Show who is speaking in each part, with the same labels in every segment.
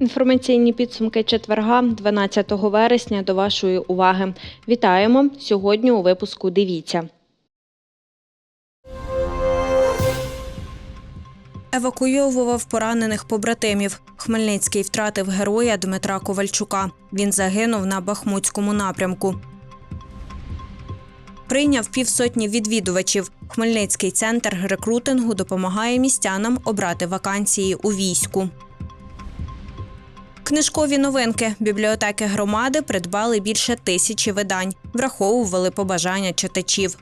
Speaker 1: Інформаційні підсумки четверга, 12 вересня, до вашої уваги. Вітаємо! Сьогодні у випуску дивіться. Евакуйовував поранених побратимів. Хмельницький втратив героя Дмитра Ковальчука. Він загинув на Бахмутському напрямку. Прийняв півсотні відвідувачів. Хмельницький центр рекрутингу допомагає містянам обрати вакансії у війську. Книжкові новинки бібліотеки громади придбали більше тисячі видань, враховували побажання читачів.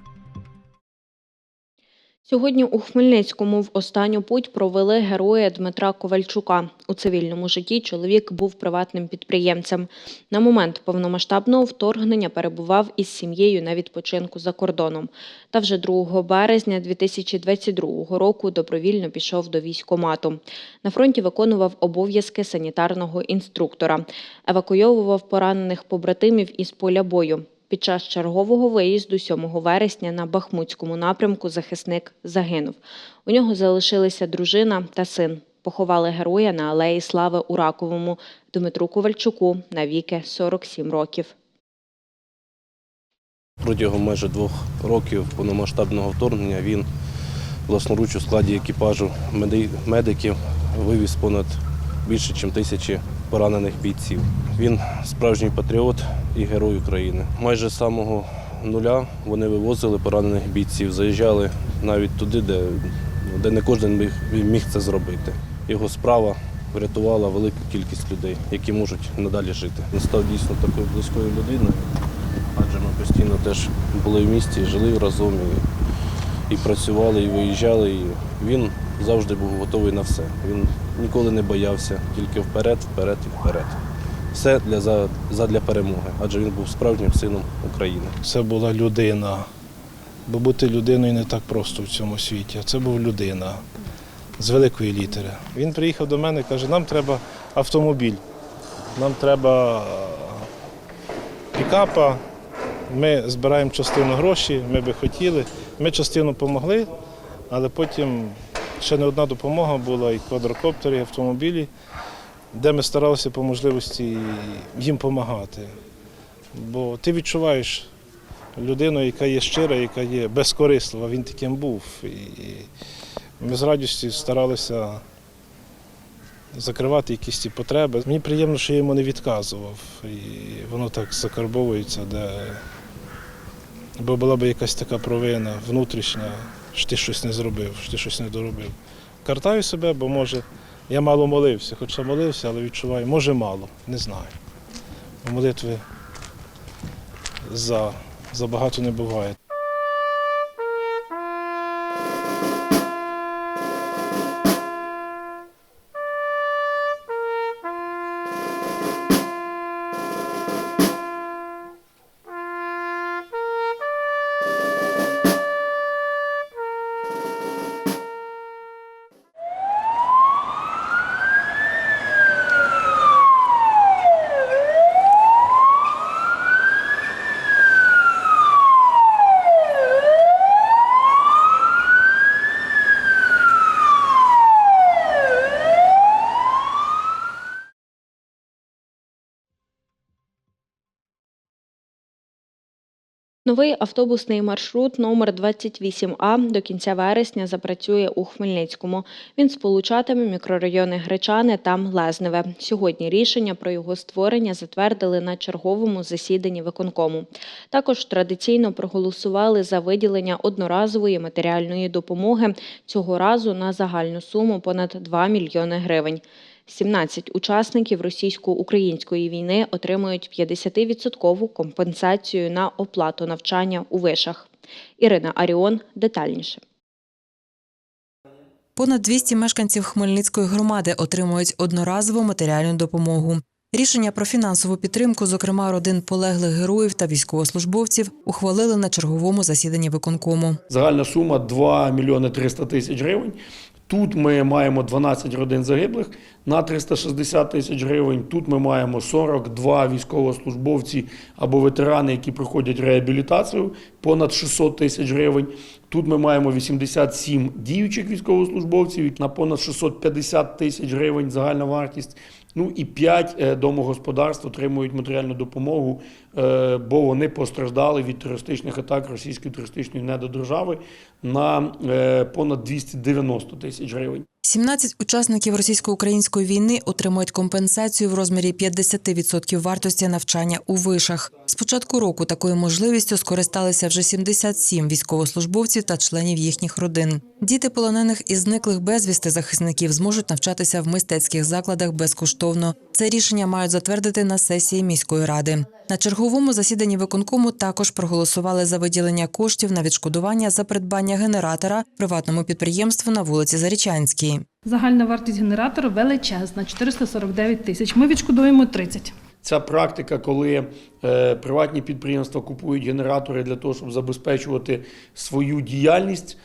Speaker 1: Сьогодні у Хмельницькому в останню путь провели героя Дмитра Ковальчука. У цивільному житті чоловік був приватним підприємцем. На момент повномасштабного вторгнення перебував із сім'єю на відпочинку за кордоном. Та вже 2 березня 2022 року добровільно пішов до військкомату. На фронті виконував обов'язки санітарного інструктора, евакуйовував поранених побратимів із поля бою. Під час чергового виїзду 7 вересня на Бахмутському напрямку захисник загинув. У нього залишилися дружина та син. Поховали героя на алеї Слави у Раковому Дмитру Ковальчуку на віки 47 років.
Speaker 2: Протягом майже двох років повномасштабного вторгнення він власноруч у складі екіпажу медиків вивіз понад більше, ніж тисячі поранених бійців. Він справжній патріот і герой України. Майже з самого нуля вони вивозили поранених бійців, заїжджали навіть туди, де, де не кожен міг, міг це зробити. Його справа врятувала велику кількість людей, які можуть надалі жити. Він став дійсно такою близькою людиною адже ми постійно теж були в місті, жили разом і, і працювали, і виїжджали. І він завжди був готовий на все. Він ніколи не боявся, тільки вперед, вперед і вперед. Все для, за- задля перемоги, адже він був справжнім сином України.
Speaker 3: Це була людина. Бо бути людиною не так просто в цьому світі. Це був людина з великої літери. Він приїхав до мене і каже, нам треба автомобіль, нам треба е, пікапа, ми збираємо частину грошей, ми би хотіли. Ми частину допомогли, але потім ще не одна допомога була, і квадрокоптери, і автомобілі, де ми старалися по можливості їм допомагати. Бо ти відчуваєш людину, яка є щира, яка є безкорислива, він таким був. І ми з радістю старалися закривати якісь ці потреби. Мені приємно, що я йому не відказував. І воно так закарбовується, де бо була б якась така провина внутрішня, що ти щось не зробив, що ти щось не доробив. Картаю себе, бо може я мало молився, хоча молився, але відчуваю, може мало, не знаю. Молитви за, за багато не буває.
Speaker 1: Новий автобусний маршрут номер 28А до кінця вересня запрацює у Хмельницькому. Він сполучатиме мікрорайони Гречани та Лезневе. Сьогодні рішення про його створення затвердили на черговому засіданні виконкому. Також традиційно проголосували за виділення одноразової матеріальної допомоги цього разу на загальну суму понад 2 мільйони гривень. 17 учасників російсько-української війни отримують 50% компенсацію на оплату навчання у вишах. Ірина Аріон детальніше.
Speaker 4: Понад 200 мешканців Хмельницької громади отримують одноразову матеріальну допомогу. Рішення про фінансову підтримку, зокрема родин полеглих героїв та військовослужбовців, ухвалили на черговому засіданні виконкому.
Speaker 5: Загальна сума 2 мільйони 300 тисяч гривень. Тут ми маємо 12 родин загиблих, на 360 тисяч гривень. Тут ми маємо 42 військовослужбовці або ветерани, які проходять реабілітацію, понад 600 тисяч гривень. Тут ми маємо 87 діючих військовослужбовців на понад 650 тисяч гривень загальна вартість. Ну і п'ять домогосподарств отримують матеріальну допомогу, е, бо вони постраждали від терористичних атак російської терористичної недодержави на е, понад 290 тисяч гривень.
Speaker 4: 17 учасників російсько-української війни отримують компенсацію в розмірі 50% вартості навчання у вишах. З початку року такою можливістю скористалися вже 77 військовослужбовців та членів їхніх родин. Діти полонених і зниклих безвісти захисників зможуть навчатися в мистецьких закладах безкоштовно. Це рішення мають затвердити на сесії міської ради. На черговому засіданні виконкому також проголосували за виділення коштів на відшкодування за придбання генератора приватному підприємству на вулиці Зарічанській.
Speaker 6: Загальна вартість генератора величезна 449 тисяч. Ми відшкодуємо 30.
Speaker 5: Ця практика, коли е, приватні підприємства купують генератори для того, щоб забезпечувати свою діяльність,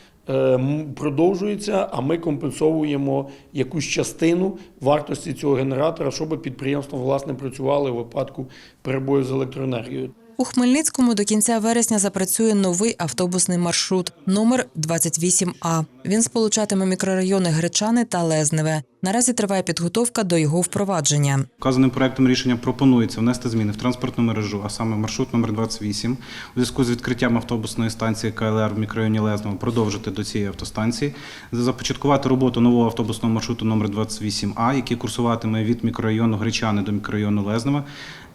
Speaker 5: продовжується, а ми компенсовуємо якусь частину вартості цього генератора, щоб підприємство власне працювало у випадку перебою з електроенергією.
Speaker 4: У Хмельницькому до кінця вересня запрацює новий автобусний маршрут номер 28А. Він сполучатиме мікрорайони Гречани та Лезневе. Наразі триває підготовка до його впровадження.
Speaker 7: Вказаним проектом рішення пропонується внести зміни в транспортну мережу, а саме маршрут номер 28 у зв'язку з відкриттям автобусної станції КЛР в мікрорайоні Лезново продовжити до цієї автостанції, започаткувати роботу нового автобусного маршруту номер 28А, який курсуватиме від мікрорайону Гречани до мікрорайону Лезнова,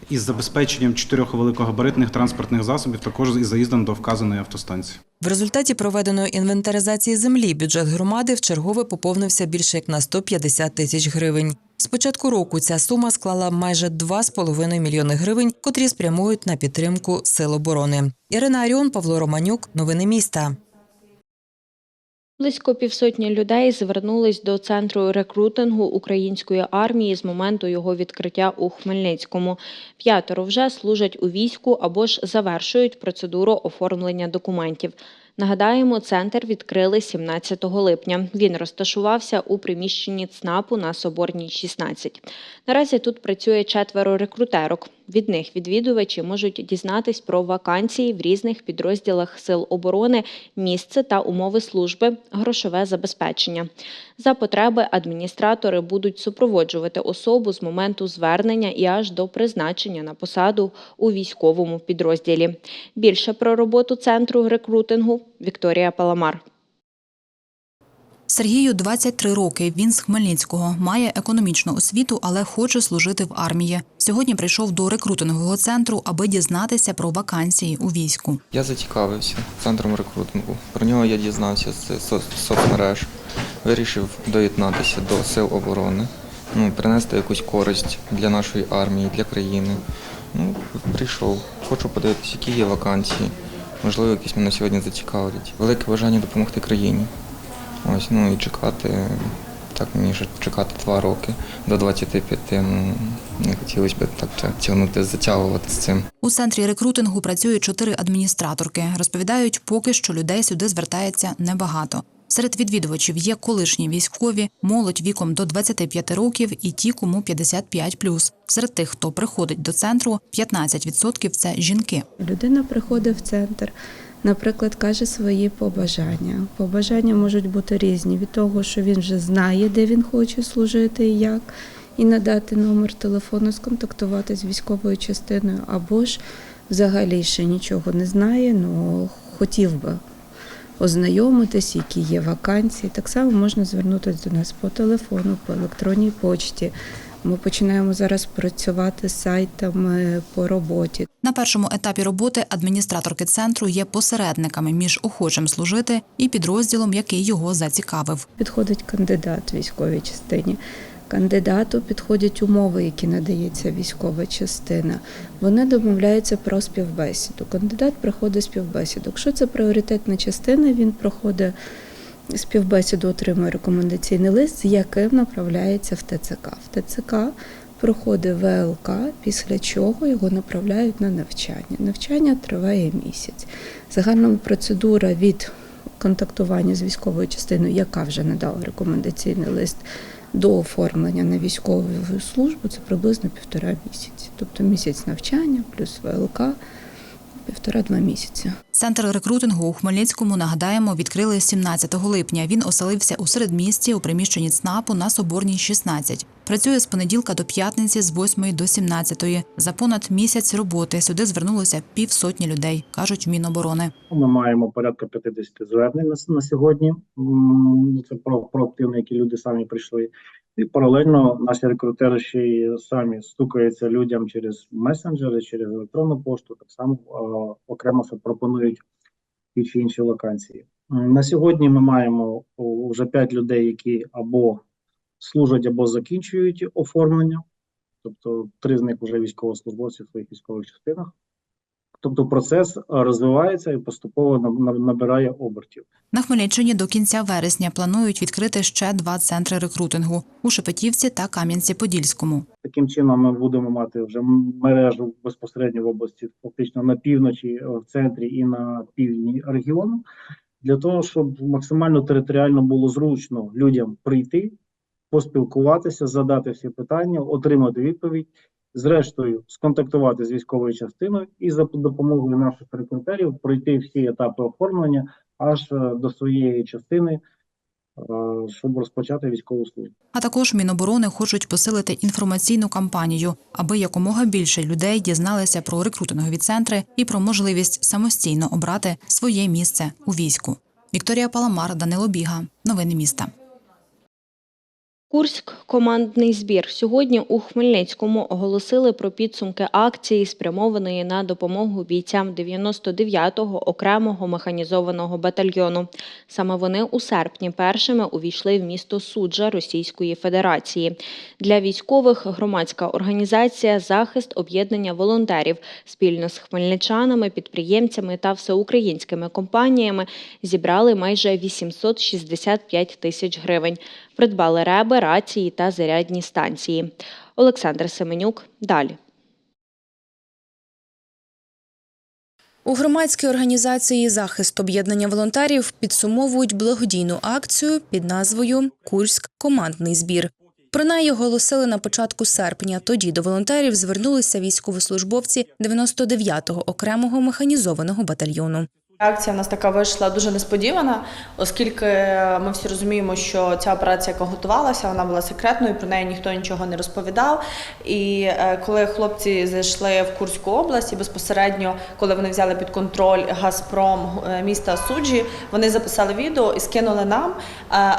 Speaker 7: із забезпеченням чотирьох великогабаритних транспортних засобів, також із заїздом до вказаної автостанції.
Speaker 4: В результаті проведеної інвентаризації землі бюджет громади вчергове поповнився більше як на 150 тисяч гривень. З початку року ця сума склала майже 2,5 мільйони гривень, котрі спрямують на підтримку сил оборони. Ірина Аріон, Павло Романюк. Новини міста.
Speaker 1: Близько півсотні людей звернулись до центру рекрутингу української армії з моменту його відкриття у Хмельницькому. П'ятеро вже служать у війську або ж завершують процедуру оформлення документів. Нагадаємо, центр відкрили 17 липня. Він розташувався у приміщенні ЦНАПу на Соборній 16. Наразі тут працює четверо рекрутерок. Від них відвідувачі можуть дізнатись про вакансії в різних підрозділах сил оборони, місце та умови служби, грошове забезпечення. За потреби адміністратори будуть супроводжувати особу з моменту звернення і аж до призначення на посаду у військовому підрозділі. Більше про роботу центру рекрутингу Вікторія Паламар.
Speaker 8: Сергію 23 роки. Він з Хмельницького, має економічну освіту, але хоче служити в армії. Сьогодні прийшов до рекрутингового центру, аби дізнатися про вакансії у війську.
Speaker 9: Я зацікавився центром рекрутингу. Про нього я дізнався з со- соцмереж. Вирішив доєднатися до сил оборони, ну, принести якусь користь для нашої армії, для країни. Ну, прийшов. Хочу подивитися, які є вакансії. Можливо, якісь мене сьогодні зацікавлять. Велике бажання допомогти країні. Ось, ну і чекати, так мені ще чекати два роки до 25, ну не хотілося б так тягнути, затягувати з цим.
Speaker 8: У центрі рекрутингу працюють чотири адміністраторки. Розповідають, поки що людей сюди звертається небагато. Серед відвідувачів є колишні військові, молодь віком до 25 років і ті, кому 55+. Серед тих, хто приходить до центру, 15% – це жінки.
Speaker 10: Людина приходить в центр, наприклад, каже свої побажання. Побажання можуть бути різні від того, що він вже знає, де він хоче служити і як, і надати номер телефону, сконтактувати з військовою частиною, або ж взагалі ще нічого не знає, але хотів би ознайомитись, які є вакансії. Так само можна звернутися до нас по телефону, по електронній почті. Ми починаємо зараз працювати з сайтами по роботі.
Speaker 8: На першому етапі роботи адміністраторки центру є посередниками між охочим служити і підрозділом, який його зацікавив.
Speaker 10: Підходить кандидат військовій частині. Кандидату підходять умови, які надається військова частина. Вони домовляються про співбесіду. Кандидат проходить співбесіду. Якщо це пріоритетна частина, він проходить співбесіду, отримує рекомендаційний лист, з яким направляється в ТЦК. В ТЦК проходить ВЛК, після чого його направляють на навчання. Навчання триває місяць. Загальна процедура від контактування з військовою частиною, яка вже надала рекомендаційний лист, до оформлення на військову службу це приблизно півтора місяці. Тобто місяць навчання плюс ВЛК півтора-два місяці.
Speaker 8: Центр рекрутингу у Хмельницькому, нагадаємо, відкрили 17 липня. Він оселився у середмісті у приміщенні ЦНАПу на Соборній 16. Працює з понеділка до п'ятниці з 8 до 17. За понад місяць роботи сюди звернулося півсотні людей, кажуть Міноборони.
Speaker 11: Ми маємо порядка 50 звернень на, на сьогодні. Це про, проактивно, які люди самі прийшли. І паралельно наші рекрутери ще й самі стукаються людям через месенджери, через електронну пошту. Так само окремо пропонують ті чи інші вакансії. На сьогодні ми маємо вже 5 людей, які або служать, або закінчують оформлення. Тобто три з них вже військовослужбовці в своїх військових частинах. Тобто процес розвивається і поступово наб- наб- набирає обертів.
Speaker 8: На Хмельниччині до кінця вересня планують відкрити ще два центри рекрутингу у Шепетівці та Кам'янці-Подільському.
Speaker 11: Таким чином ми будемо мати вже мережу безпосередньо в області, фактично на півночі, е, в центрі і на півдні регіону, для того, щоб максимально територіально було зручно людям прийти, поспілкуватися, задати всі питання, отримати відповідь, зрештою сконтактувати з військовою частиною і за допомогою наших рекрутерів пройти всі етапи оформлення аж е, до своєї частини, е, щоб розпочати військову службу.
Speaker 8: А також Міноборони хочуть посилити інформаційну кампанію, аби якомога більше людей дізналися про рекрутингові центри і про можливість самостійно обрати своє місце у війську. Вікторія Паламар, Данило Біга. Новини міста.
Speaker 1: Курськ командний збір. Сьогодні у Хмельницькому оголосили про підсумки акції, спрямованої на допомогу бійцям 99-го окремого механізованого батальйону. Саме вони у серпні першими увійшли в місто Суджа Російської Федерації. Для військових громадська організація Захист об'єднання волонтерів спільно з хмельничанами, підприємцями та всеукраїнськими компаніями зібрали майже 865 тисяч гривень. Придбали реби, рації та зарядні станції. Олександр Семенюк далі.
Speaker 12: У громадській організації захист об'єднання волонтерів підсумовують благодійну акцію під назвою Курськ командний збір. Про неї оголосили на початку серпня. Тоді до волонтерів звернулися військовослужбовці 99-го окремого механізованого батальйону.
Speaker 13: Акція в нас така вийшла дуже несподівана, оскільки ми всі розуміємо, що ця операція, яка готувалася, вона була секретною, про неї ніхто нічого не розповідав. І е, коли хлопці зайшли в Курську область, і безпосередньо, коли вони взяли під контроль Газпром е, міста Суджі, вони записали відео і скинули нам, е,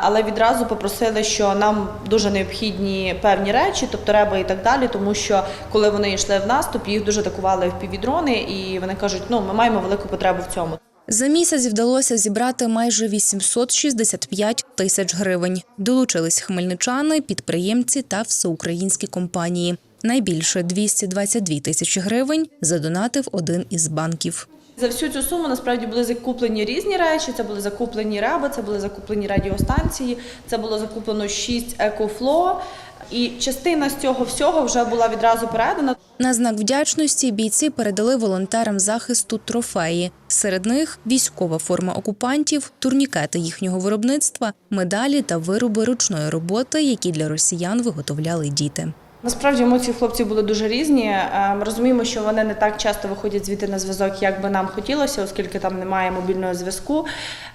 Speaker 13: але відразу попросили, що нам дуже необхідні певні речі, тобто реби і так далі, тому що коли вони йшли в наступ, їх дуже атакували впівдрони, і вони кажуть, ну ми маємо велику потребу в цьому.
Speaker 12: За місяць вдалося зібрати майже 865 тисяч гривень. Долучились хмельничани, підприємці та всеукраїнські компанії. Найбільше 222 тисячі гривень задонатив один із банків.
Speaker 13: За всю цю суму насправді були закуплені різні речі. Це були закуплені реби, це були закуплені радіостанції, це було закуплено 6 екофло. І частина з цього всього вже була відразу передана.
Speaker 12: На знак вдячності бійці передали волонтерам захисту трофеї. Серед них військова форма окупантів, турнікети їхнього виробництва, медалі та вироби ручної роботи, які для росіян виготовляли діти.
Speaker 13: Насправді емоції хлопців були дуже різні. Е, Ми розуміємо, що вони не так часто виходять звідти на зв'язок, як би нам хотілося, оскільки там немає мобільного зв'язку.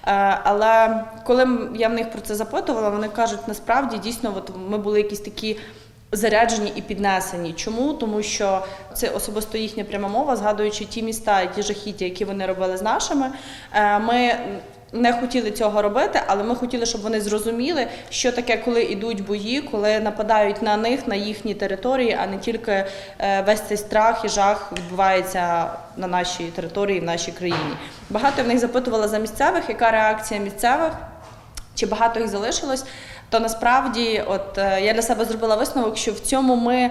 Speaker 13: Е, Але коли я в них про це запитувала, вони кажуть, насправді дійсно, от ми були якісь такі. Заряджені і піднесені. Чому? Тому що це особисто їхня пряма мова, згадуючи ті міста, і ті жахіття, які вони робили з нашими. Е, Ми не хотіли цього робити, але ми хотіли, щоб вони зрозуміли, що таке, коли йдуть бої, коли нападають на них, на їхні території, а не тільки е, весь цей страх і жах відбувається на нашій території, в нашій країні. Багато в них запитувала за місцевих, яка реакція місцевих, чи багато їх залишилось. То насправді, от е, я для себе зробила висновок, що в цьому ми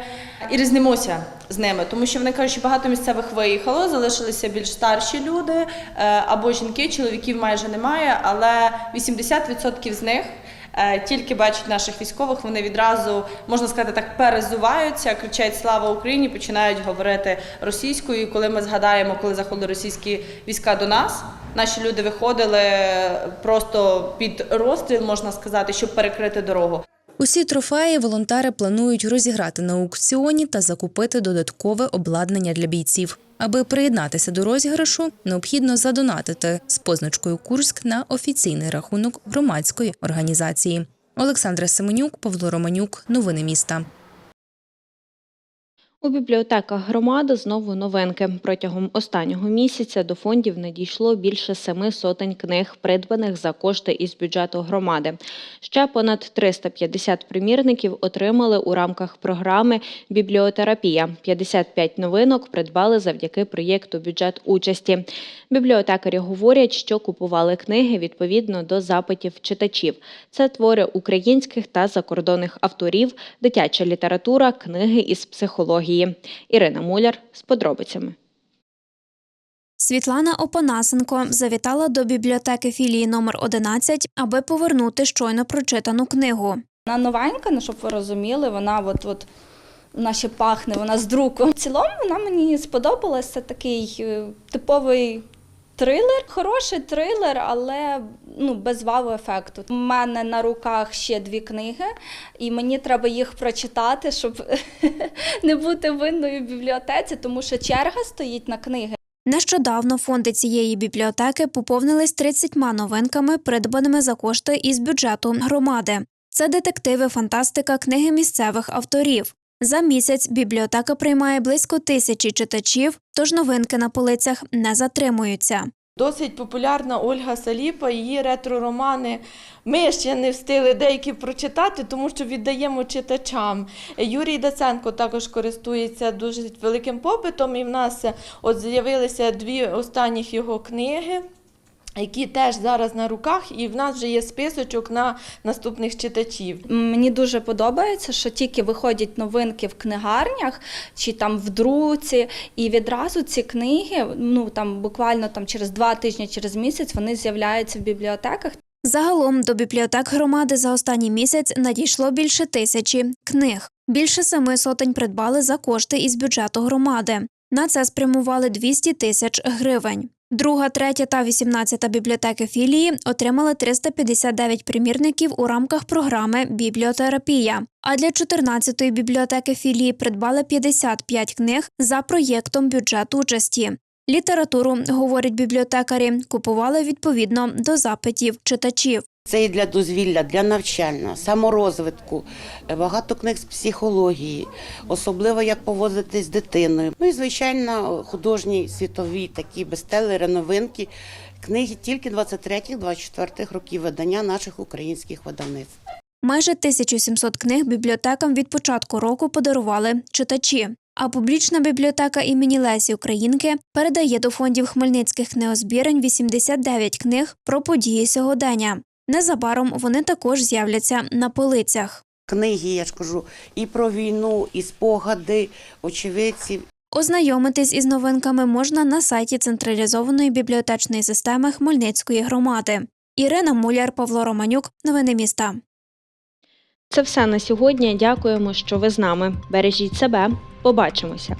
Speaker 13: і різнимося з ними, тому що вони кажуть, що багато місцевих виїхало, залишилися більш старші люди е, або жінки, чоловіків майже немає, але 80% з них. Е, Тільки бачать наших військових, вони відразу можна сказати так перезуваються, кричать Слава Україні, починають говорити російською. І коли ми згадаємо, коли заходили російські війська до нас, наші люди виходили просто під розстріл, можна сказати, щоб перекрити дорогу.
Speaker 12: Усі трофеї волонтери планують розіграти на аукціоні та закупити додаткове обладнання для бійців. Аби приєднатися до розіграшу, необхідно задонатити з позначкою Курськ на офіційний рахунок громадської організації. Олександра Семенюк, Павло Романюк. Новини міста.
Speaker 1: У бібліотеках громади знову новинки. Протягом останнього місяця до фондів надійшло більше семи сотень книг, придбаних за кошти із бюджету громади. Ще понад 350 примірників отримали у рамках програми Бібліотерапія. 55 новинок придбали завдяки проєкту Бюджет участі. Бібліотекарі говорять, що купували книги відповідно до запитів читачів. Це твори українських та закордонних авторів, дитяча література, книги із психології. Ірина Муляр з подробицями.
Speaker 14: Світлана Опанасенко завітала до бібліотеки філії номер 11, аби повернути щойно прочитану книгу.
Speaker 15: Вона новенька, ну щоб ви розуміли, вона от от вона ще пахне, вона з друку. В цілому вона мені сподобалася. Такий е, типовий трилер, хороший трилер, але ну, без вау-ефекту. У мене на руках ще дві книги, і мені треба їх прочитати, щоб не бути винною в бібліотеці, тому що черга стоїть на книги.
Speaker 14: Нещодавно фонди цієї бібліотеки поповнились 30 новинками, придбаними за кошти із бюджету громади. Це детективи, фантастика, книги місцевих авторів. За місяць бібліотека приймає близько тисячі читачів, тож новинки на полицях не затримуються.
Speaker 16: Досить популярна Ольга Саліпа, її ретро-романи. Ми ще не встигли деякі прочитати, тому що віддаємо читачам. Юрій Даценко також користується дуже великим попитом, і в нас от з'явилися дві останніх його книги. Які теж зараз на руках, і в нас вже є списочок на наступних читачів.
Speaker 15: Мені дуже подобається, що тільки виходять новинки в книгарнях чи там в друці, і відразу ці книги, ну там буквально там через два тижні, через місяць, вони з'являються в бібліотеках.
Speaker 14: Загалом до бібліотек громади за останній місяць надійшло більше тисячі книг. Більше семи сотень придбали за кошти із бюджету громади. На це спрямували 200 тисяч гривень. Друга, третя та 18 бібліотеки філії отримали 359 примірників у рамках програми Бібліотерапія. А для 14-ї бібліотеки філії придбали 55 книг за проєктом бюджет участі. Літературу, говорять бібліотекарі, купували відповідно до запитів читачів.
Speaker 17: Це і для дозвілля, для навчання, саморозвитку, е, багато книг з психології, особливо як поводитись з дитиною. Ну і звичайно, художні світові такі бестселери, новинки, книги тільки 23-24 років видання наших українських видавництв.
Speaker 14: Майже 1700 книг бібліотекам від початку року подарували читачі. А публічна бібліотека імені Лесі Українки передає до фондів хмельницьких книгозбірень 89 книг про події сьогодення. Незабаром вони також з'являться на полицях.
Speaker 17: Книги, я ж кажу, і про війну, і спогади очевидців.
Speaker 14: Ознайомитись із новинками можна на сайті централізованої бібліотечної системи Хмельницької громади. Ірина Муляр, Павло Романюк. Новини міста.
Speaker 1: Це все на сьогодні. Дякуємо, що ви з нами. Бережіть себе. Побачимося.